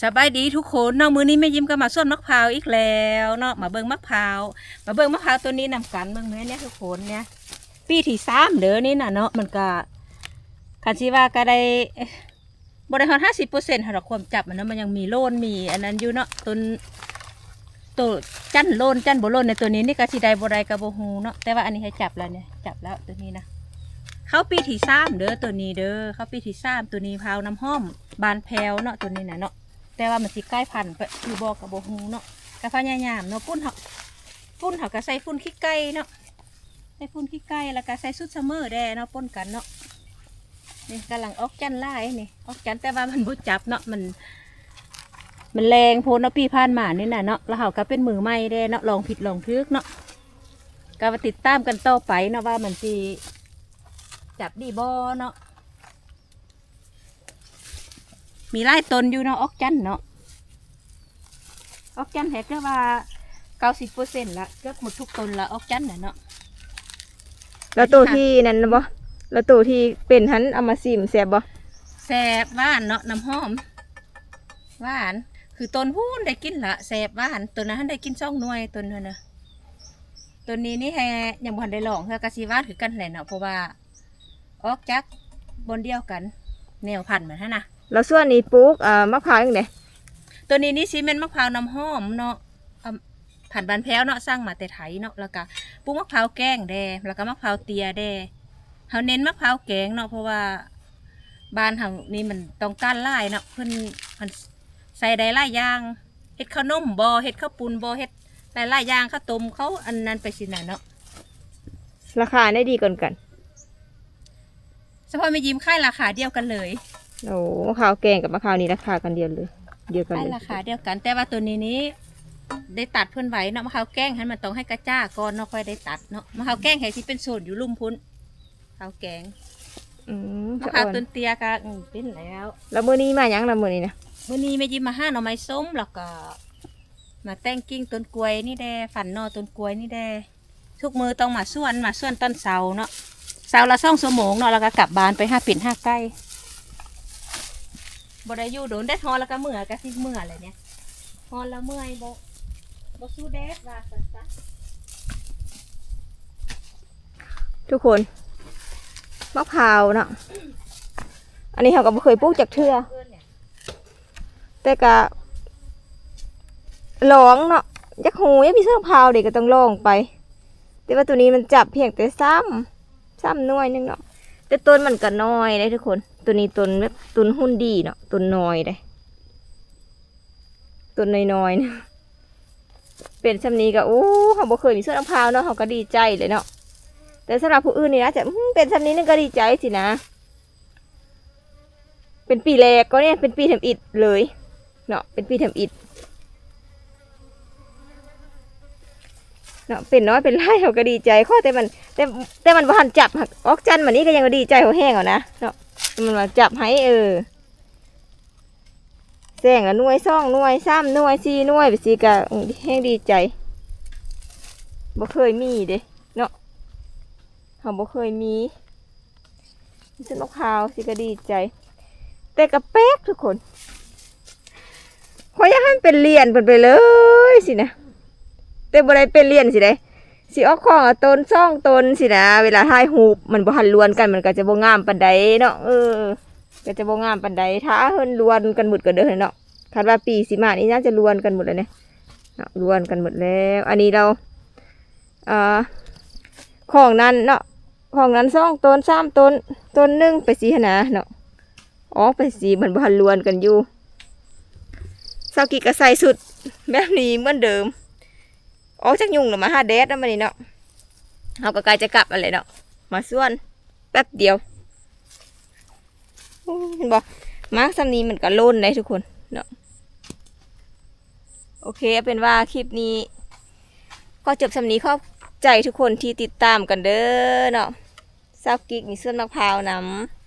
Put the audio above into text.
สบายดีทุกคนเนาะมือนี้แม่ยิ้มก็มาส่วนมะพร้าวอีกแล้วเนาะมาเบิ่งมะพร้าวมาเบิ่งมะพร้าวตัวนี้นำกันเบิ่งแม่เนี่ยทุกคนเนี่ยปีที่สามเด้อนี่น่ะเนาะมันก็คันสิว่าก็ได้เอ๊ะบ่ได้ฮอด50%เปอร์เซ็นต์หรอความจับมันเนาะมันยังมีโลนมี อันนั้นอยู่เนาะต้นตัวจันโลนจันบ่โลนในตัวนี้นี่ก็สิได้บ่ได้ก็บ่ฮู้เนาะแต่ว่าอันนี้ให้จับแล้วเนี่ยจับแล้วตัวนี้นะเข้าปีที่สามเด้อตัวนี้เด้อเข้าปีที่สามตัวนี้พาวน้ำห้อมบานแพรวเนาะตัวนี้นะเนาะ แต่ว่ามันสิใกล้พันธุ์ไปอยู่บอกกับโบฮูเนาะกะพายามเนาะปุ้นเขาปุ้นเขาก็ใส่ฟุ้นขี้ไก่เนาะใส่ฟุ้นขี้ไก่แล้วก็ใส่ชุดซัมเมอร์แดเนาะป้นกันเนาะนี่กำลังออกจันไล่นี่ออกจันแต่ว่ามันบุจับเนาะมัน มันแรงโพนเนาะปีผ่านมานี่น่ะเนาะแล้วเขาก็เป็นมือใหม่แดเนาะลองผิดลองทึกเนาะก็มาติดตามกันต่อไปเนาะว่ามันสิจับดีบอเนาะ มีไล่ตนอยู่เนาะออกจันเนาะออกจันแหกก็ว่าเก้าสิบเปอร์เซ็นต์ละเกือบหมดทุกตนละออกจันน่ะเนาะแล้วตัวที่นั่นนะบ่แล้วตัวที่เป็นหันเอามาซิมแซ่บบ่แสบหวานเนาะน้ำหอมหวาน คือต้นพูนได้กินละแสบหวานตัวนั้นได้กินช่องหน่วยตัวนั้นนะตัวนี้นี่แฮยังบ่ทันได้ลองเพื่อกะสิหวานคือกันแหละเนาะเพราะว่า ออกจากบนเดียวกัน แนวพันธุ์เหมือนฮะนะ แล้วส่วนนี้ปลูกอ่ามะพร้าวจังได๋ตัวนี้นี่ซีเมนมะพร้าวน้ำหอมเนาะอ่าผ่านบานแพ้วเนาะสร้างมาแต่ไถเนาะแล้วก็ปลูกมะพร้าวแกงแดแล้วก็มะพร้าวเตียแดเขาเน้นมะพร้าวแกงเนาะเพราะว่าบ้านเขานี่มันต้องการไล่เนาะเพิ่นเพิ่นใส่ได้หลายอย่างเฮ็ดข้าวนมบอเฮ็ดข้าวปุ้นบอเฮ็ดหลายๆอย่างข้าวต้มเขาอันนั้นไปสินะเนาะราคาได้ดีกว่ากันเฉพาะไม่ยิ้มค่ายราคาเดียวกันเลย โอ้มะพร้าวแกงกับมะพร้าวนี่ราคากันเดียวเลย เดียวกันค่ายเลยราคาเดียวกัน แต่ว่าตัวนี้นี้ได้ตัดเพื่อนไว้เนาะมะพร้าวแกงให้มันต้องให้กระจ้าก่อนเนาะค่อยได้ตัดเนาะมะพร้าวแกงให้ที่เป็นส่วนอยู่ลุ่มพุ้นมะพร้าวแกงอืมมะสะพร้าวอ่อนต้นเตียก็อืมเป็นแล้วแล้วมื้อนี้มาหยังล่ะมื้อนี้นะวันนี้แม่ยิมมาห้าหน่อไม้ส้มแล้วก็ มาแต่งกิ่งต้นกล้วยนี่แดฝันหนอต้นกล้วยนี่แดทุกมือต้องมาส่วนมาส่วนต้นเสาเนาะเสาละสองสมงเนาะแล้วก็กลับบ้านไปห้าปิ่นห้าใกล้ บ่ได้อยู่โดนได้ทอแล้วก็เมื่อยก็สิเมื่อยอะไรเนี่ยทอแล้วเมื่อยบ่บ่สู้แดดว่าซั่นซะทุกคนมะพร้าวเนาะอันนี้เขาก็บ่เคยปลูกจากเทื่อแต่ก็ลองเนาะยักหูยังมีเสื้อพาวเด็กก็ต้องลองไป แต่ว่าตัวนี้มันจับเพียงแต่ซ้ำซ้ำหน้อยนึงเนาะ แต่ต้นมันก็น้อยเลยทุกคน ตัวนี้ต้นแบบต้นหุ่นดีเนาะต้นน้อยเลยต้นน้อยๆนะเป็นซ้ำนี้ก็โอ้เขาบ่เคยมีเสื้อพราวเนาะเขาก็ดีใจเลยเนาะแต่สำหรับผู้อื่นนี่นะจะเป็นซ้ำนี้นึงก็ดีใจสินะ เป็นปีแรกก็เนี่ยเป็นปีทำอิฐเลยเนาะเป็นปีทำอิฐ เนาะเป็นน้อยเป็นไรเขาก็ดีใจข้อแต่มันแต่แต่มันบ่ทันจับหักออกจันมันนี้ก็ยังดีใจเขาแห้งเอานะเนาะมันมาจับให้เออแซงละน่วยซ่องน่วยซ้ำน่วยสี่น่วยไปสิกะแห้งดีใจบ่เคยมีเด้เนาะเขาบ่เคยมีซื้อมะพร้าวสิก็ดีใจ แต่กระเป๊กทุกคนขออยากให้เป็นเหรียญเพิ่นไปเลยสินะ แต่บ่ได้เป็นเหรียญสิได้สิออกของอาต้นซ่องต้นสินะเวลาถ่ายรูปมันบ่หันลวนกันมันก็จะบ่งามปานใดเนาะเออ ก็จะบ่งามปานใดถ้าเพิ่นลวนกันหมดก็เด้อเนาะคาดว่าปีสิมานี่น่าจะลวนกันหมดแล้วเนี่ยเนาะลวนกันหมดแล้ว อันนี้เราเอ่อของนั้นเนาะของนั้นซ่องต้นสามต้นต้นหนึงไปสิหนะเนาะออกไปสีมันบานลวนกันอยู่สากิก็ใส่สุดแบบนี้เหมือนเดิม ออกจากยุงหรือมาหาแดดแล้วมันนี่เนาะเอาก็กล้จะกลับอะไรเนาะมาส่วนแป๊บเดียวเห็นบอกมาร์คซัมนี้มันก็ล่นเลยทุกคนเนาะโอเคเป็นว่าคลิปนี้ ก็จบสำนี้ขอบใจทุกคนที่ติดตามกันเด้อเนาะสาวกิกมีเสื้อมะพร้าวนำ